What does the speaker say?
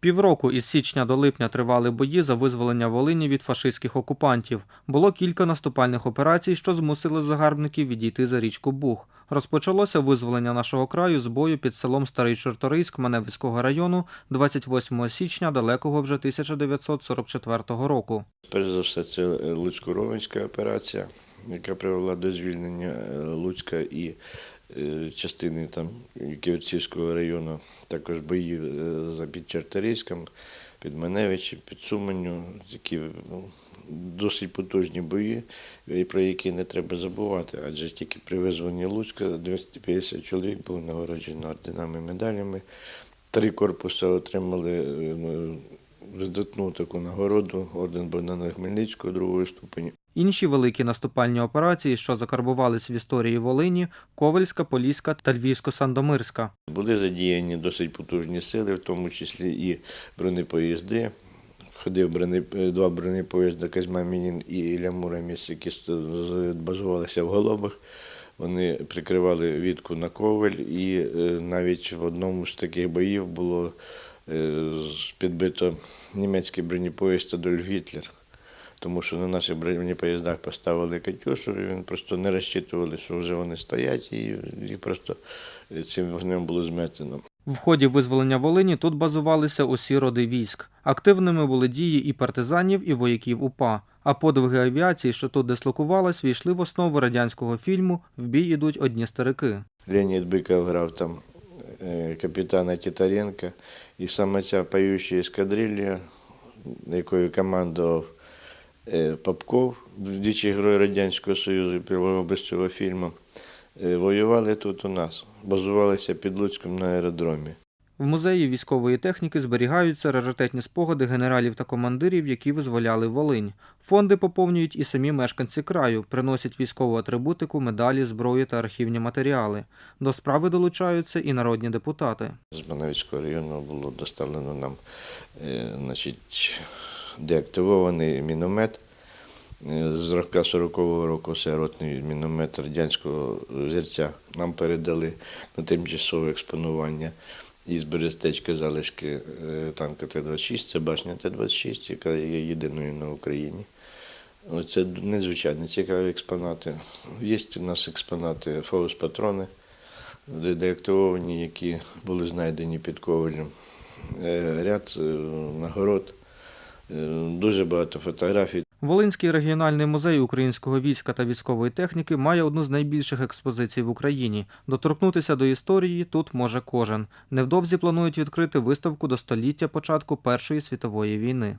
Півроку із січня до липня тривали бої за визволення Волині від фашистських окупантів. Було кілька наступальних операцій, що змусили загарбників відійти за річку Буг. Розпочалося визволення нашого краю з бою під селом Старий Чорторийськ Маневицького району 28 січня далекого вже 1944 року. Перш за все, це Луцько-Ровенська операція, яка привела до звільнення е, Луцька і частини там Ківерцівського району. Також бої е, під Чарторийськом, під Маневичем, під Суманню. Такі ну, досить потужні бої, про які не треба забувати. Адже тільки при визволенні Луцька 250 чоловік було нагороджено орденами і медалями. Три корпуси отримали е, ну, видатну таку нагороду орден Богдана Хмельницького другого ступеня. Інші великі наступальні операції, що закарбувались в історії Волині – Ковельська, Поліська та Львівсько-Сандомирська. Були задіяні досить потужні сили, в тому числі і бронепоїзди. Ходив два бронепоїзди Казьма Мінін і Ілля Муромець, які базувалися в Голобах. Вони прикривали відку на Ковель, і е, навіть в одному з таких боїв було е, підбито німецький бронепоїзд Адольф Гітлер. Тому що на наших бронепоїздах поставили Катюшу, і він просто не розчитували, що вже вони стоять, і їх просто цим вогнем було зметено. В ході визволення Волині тут базувалися усі роди військ. Активними були дії і партизанів, і вояків УПА. А подвиги авіації, що тут дислокувалась, війшли в основу радянського фільму В бій ідуть одні старики. Леонід Биков грав там е, капітана Титаренка. І саме ця поюща ескадрилья, якою командував Попков, двічі герой Радянського Союзу, без цього фільму, е, воювали тут у нас, базувалися під Луцьком на аеродромі. В музеї військової техніки зберігаються раритетні спогади генералів та командирів, які визволяли Волинь. Фонди поповнюють і самі мешканці краю, приносять військову атрибутику, медалі, зброю та архівні матеріали. До справи долучаються і народні депутати. З Маневицького району було доставлено нам е, значить, деактивований міномет. Е, З рока 40-го року це ротний міномет радянського зірця. Нам передали на тимчасове експонування із Берестечка залишки е, танка Т-26, це башня Т-26, яка є єдиною на Україні. Це надзвичайно цікаві експонати. Є у нас експонати фаус-патрони, деактивовані, які були знайдені під ковалем. Е, Ряд е, нагород, е, дуже багато фотографій. Волинський регіональний музей українського війська та військової техніки має одну з найбільших експозицій в Україні. Доторкнутися до історії тут може кожен. Невдовзі планують відкрити виставку до століття початку Першої світової війни.